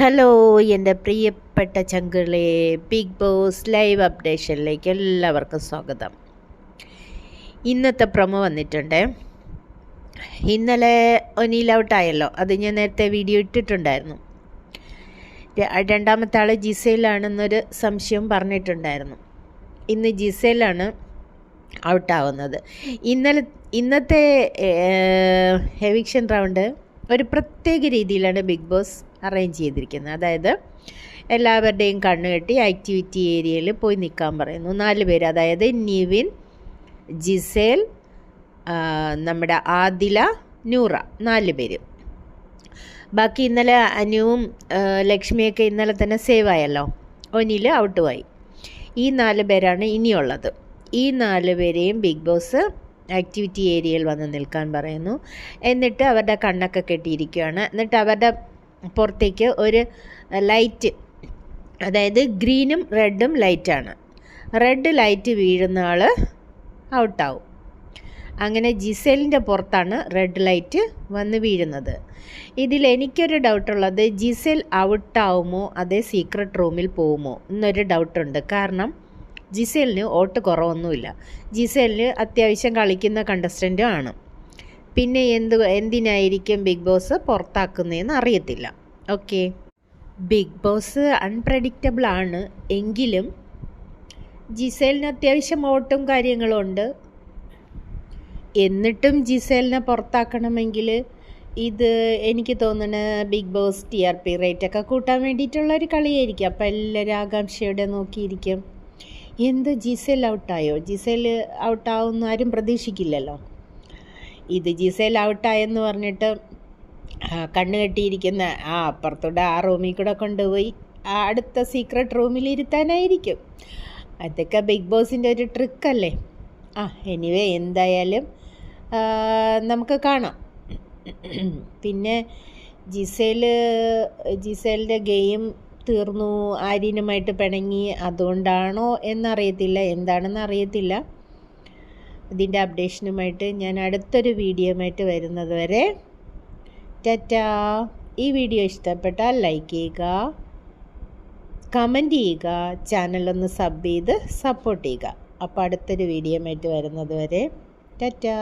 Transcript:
Hello എന്റെ പ്രിയപ്പെട്ട ചങ്കുകളെ ബിഗ് ബോസ് ലൈവ് അപ്ഡേഷനിലേക്ക് എല്ലാവർക്കും സ്വാഗതം. ഇന്നത്തെ പ്രൊമോ വന്നിട്ടുണ്ട്. ഇന്നലെ ഒനീൽ ഔട്ടായല്ലോ അത് ഞാൻ നേരത്തെ വീഡിയോ ഇട്ടിട്ടുണ്ടായിരുന്നു. രണ്ടാമത്തെ ആൾ ജിസയിലാണെന്നൊരു സംശയം പറഞ്ഞിട്ടുണ്ടായിരുന്നു. ഇന്ന് ജിസയിലാണ് ഔട്ടാവുന്നത് ഇന്നലെ ഇന്നത്തെ എവിക്ഷൻ റൗണ്ട് ഒരു പ്രത്യേക രീതിയിലാണ് ബിഗ് ബോസ് അറേഞ്ച് ചെയ്തിരിക്കുന്നത്. അതായത് എല്ലാവരുടെയും കണ്ണ് കെട്ടി ആക്ടിവിറ്റി ഏരിയയിൽ പോയി നിൽക്കാൻ പറയുന്നു. നാല് പേര് അതായത് നിവിൻ ജിസേൽ നമ്മുടെ ആദില നൂറ നാല് പേര്. ബാക്കി ഇന്നലെ അനുവും ലക്ഷ്മിയൊക്കെ ഇന്നലെ തന്നെ സേവ് ആയല്ലോ. ഒനിൽ ഔട്ടുമായി ഈ നാല് പേരാണ് ഇനിയുള്ളത്. ഈ നാല് പേരെയും ബിഗ് ബോസ് ആക്ടിവിറ്റി ഏരിയയിൽ വന്ന് നിൽക്കാൻ പറയുന്നു. എന്നിട്ട് അവരുടെ കണ്ണൊക്കെ കെട്ടിയിരിക്കുകയാണ്. എന്നിട്ട് അവരുടെ പുറത്തേക്ക് ഒരു ലൈറ്റ് അതായത് ഗ്രീനും റെഡും ലൈറ്റാണ്. റെഡ് ലൈറ്റ് വീഴുന്ന ആൾ ഔട്ടാവും. അങ്ങനെ ജിസേലിന്റെ പുറത്താണ് റെഡ് ലൈറ്റ് വന്ന് വീഴുന്നത്. ഇതിൽ എനിക്കൊരു ഡൗട്ടുള്ളത് ജിസേൽ ഔട്ടാവുമോ അതേ സീക്രട്ട് റൂമിൽ പോകുമോ എന്നൊരു ഡൗട്ടുണ്ട്. കാരണം ജിസേലിന് ഓട്ട് കുറവൊന്നുമില്ല. ജിസേലിന് അത്യാവശ്യം കളിക്കുന്ന കണ്ടസ്റ്റന്റും ആണ്. പിന്നെ എന്ത് എന്തിനായിരിക്കും ബിഗ് ബോസ് പുറത്താക്കുന്നതെന്ന് അറിയത്തില്ല. ഓക്കെ. ബിഗ് ബോസ് അൺപ്രഡിക്റ്റബിൾ ആണ്. എങ്കിലും ജിസേലിന് അത്യാവശ്യം ഓട്ടും കാര്യങ്ങളും ഉണ്ട്. എന്നിട്ടും ജിസേലിനെ പുറത്താക്കണമെങ്കിൽ ഇത് എനിക്ക് തോന്നുന്ന Bigg Boss T R P rate ഒക്കെ കൂട്ടാൻ വേണ്ടിയിട്ടുള്ള ഒരു കളിയായിരിക്കും. അപ്പോൾ എല്ലാവരും ആകാംക്ഷയോടെ നോക്കിയിരിക്കും. എന്ത് ജിസേൽ ഔട്ടായോ? ജിസേൽ ഔട്ടാവുമെന്ന് ആരും പ്രതീക്ഷിക്കില്ലല്ലോ. ഇത് ജിസേൽ ഔട്ടായെന്ന് പറഞ്ഞിട്ട് കണ്ണ് കെട്ടിയിരിക്കുന്ന ആ അപ്പുറത്തൂടെ ആ റൂമിൽ കൂടെ കൊണ്ടുപോയി ആ അടുത്ത സീക്രട്ട് റൂമിൽ ഇരുത്താനായിരിക്കും. അതൊക്കെ ബിഗ് ബോസിന്റെ ഒരു ട്രിക്കല്ലേ ആ എനിവേ എന്തായാലും നമുക്ക് കാണാം. പിന്നെ ജിസേൽ ജിസേലിന്റെ ഗെയിം തീർന്നു ആര്യനുമായിട്ട് പിണങ്ങി അതുകൊണ്ടാണോ എന്നറിയത്തില്ല എന്താണെന്ന് അറിയത്തില്ല. ഇതിന്റെ അപ്ഡേഷനുമായിട്ട് ഞാൻ അടുത്തൊരു വീഡിയോയുമായിട്ട് വരുന്നത് വരെ ടാറ്റാ. ഈ വീഡിയോ ഇഷ്ടപ്പെട്ടാൽ ലൈക്ക് ചെയ്യുക കമന്റ് ചെയ്യുക ചാനലൊന്ന് സബ് ചെയ്ത് സപ്പോർട്ട് ചെയ്യുക. അപ്പോൾ അടുത്തൊരു വീഡിയോ വീഡിയോയുമായിട്ട് വരുന്നത് വരെ ടാറ്റാ.